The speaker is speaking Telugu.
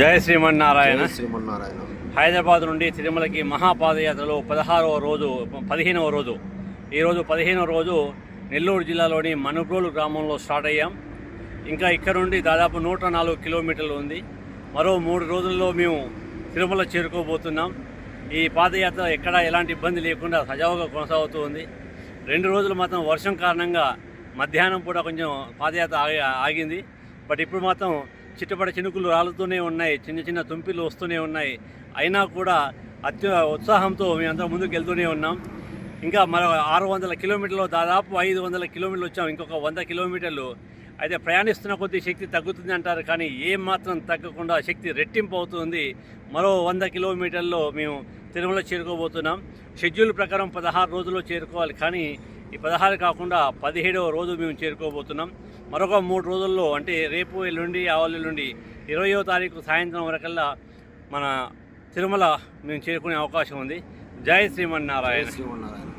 జయ శ్రీమన్నారాయణ. శ్రీమన్నారాయణ. హైదరాబాద్ నుండి తిరుమలకి మహాపాదయాత్రలో పదహారవ రోజు పదిహేనవ రోజు. ఈరోజు పదిహేనవ రోజు నెల్లూరు జిల్లాలోని మనుప్రోలు గ్రామంలో స్టార్ట్ అయ్యాం. ఇంకా ఇక్కడ నుండి దాదాపు నూట నాలుగు కిలోమీటర్లు ఉంది. మరో మూడు రోజుల్లో మేము తిరుమల చేరుకోబోతున్నాం. ఈ పాదయాత్ర ఎక్కడా ఎలాంటి ఇబ్బంది లేకుండా సజావుగా కొనసాగుతూ ఉంది. రెండు రోజులు మాత్రం వర్షం కారణంగా మధ్యాహ్నం పూట కొంచెం పాదయాత్ర ఆగి ఆగింది. బట్ ఇప్పుడు మాత్రం చిట్టపడ చినుకులు రాలుతూనే ఉన్నాయి చిన్న చిన్న తుంపిలు వస్తూనే ఉన్నాయి. అయినా కూడా అత్య ఉత్సాహంతో మేమంతా ముందుకు వెళ్తూనే ఉన్నాం. ఇంకా మరో ఆరు వందల కిలోమీటర్లు దాదాపు ఐదు వందల కిలోమీటర్లు వచ్చాం. ఇంకొక వంద కిలోమీటర్లు. అయితే ప్రయాణిస్తున్న కొద్దీ శక్తి తగ్గుతుంది అంటారు కానీ ఏం మాత్రం తగ్గకుండా శక్తి రెట్టింపు అవుతుంది. మరో వంద కిలోమీటర్లో మేము తిరుమల చేరుకోబోతున్నాం. షెడ్యూల్ ప్రకారం పదహారు రోజుల్లో చేరుకోవాలి కానీ ఈ పదహారు కాకుండా పదిహేడవ రోజు మేము చేరుకోబోతున్నాం. మరొక మూడు రోజుల్లో అంటే రేపు ఎల్లుండి ఆవల ఎల్లుండి ఇరవయో తారీఖు సాయంత్రం వరకల్లా మన తిరుమల మేము చేరుకునే అవకాశం ఉంది. జయ జై శ్రీమన్నారాయణ. శ్రీమన్నారాయణ.